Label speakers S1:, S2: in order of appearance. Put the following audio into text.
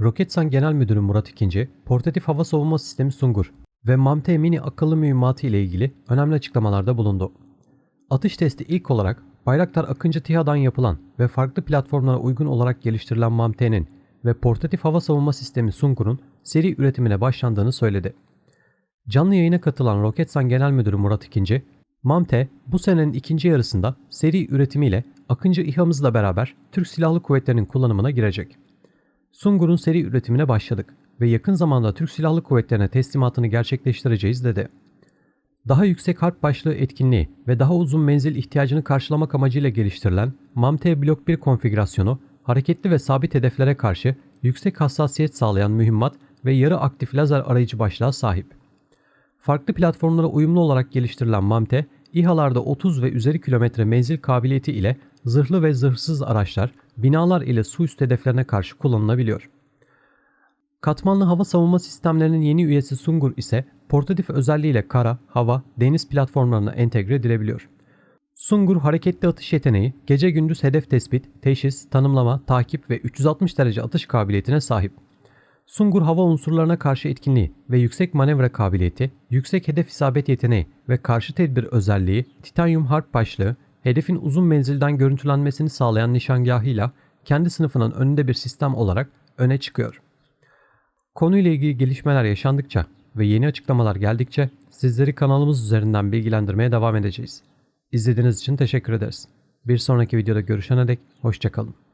S1: Roketsan Genel Müdürü Murat İkinci, portatif hava savunma sistemi Sungur ve MAMTE mini akıllı mühimmatı ile ilgili önemli açıklamalarda bulundu. Atış testi ilk olarak Bayraktar Akıncı TİHA'dan yapılan ve farklı platformlara uygun olarak geliştirilen MAMTE'nin ve portatif hava savunma sistemi Sungur'un seri üretimine başlandığını söyledi. Canlı yayına katılan Roketsan Genel Müdürü Murat İkinci, MAMTE bu senenin ikinci yarısında seri üretimiyle Akıncı İHA'mızla beraber Türk Silahlı Kuvvetleri'nin kullanımına girecek. Sungur'un seri üretimine başladık ve yakın zamanda Türk Silahlı Kuvvetleri'ne teslimatını gerçekleştireceğiz dedi. Daha yüksek harp başlığı etkinliği ve daha uzun menzil ihtiyacını karşılamak amacıyla geliştirilen MAMT Blok 1 konfigürasyonu hareketli ve sabit hedeflere karşı yüksek hassasiyet sağlayan mühimmat ve yarı aktif lazer arayıcı başlığa sahip. Farklı platformlara uyumlu olarak geliştirilen MAMTE, İHA'larda 30 ve üzeri kilometre menzil kabiliyeti ile zırhlı ve zırhsız araçlar, binalar ile su üstü hedeflerine karşı kullanılabiliyor. Katmanlı hava savunma sistemlerinin yeni üyesi Sungur ise portatif özelliğiyle kara, hava, deniz platformlarına entegre edilebiliyor. Sungur hareketli atış yeteneği, gece gündüz hedef tespit, teşhis, tanımlama, takip ve 360 derece atış kabiliyetine sahip. Sungur hava unsurlarına karşı etkinliği ve yüksek manevra kabiliyeti, yüksek hedef isabet yeteneği ve karşı tedbir özelliği, titanyum harp başlığı, hedefin uzun menzilden görüntülenmesini sağlayan nişangahıyla kendi sınıfının önünde bir sistem olarak öne çıkıyor. Konuyla ilgili gelişmeler yaşandıkça ve yeni açıklamalar geldikçe sizleri kanalımız üzerinden bilgilendirmeye devam edeceğiz. İzlediğiniz için teşekkür ederiz. Bir sonraki videoda görüşene dek hoşçakalın.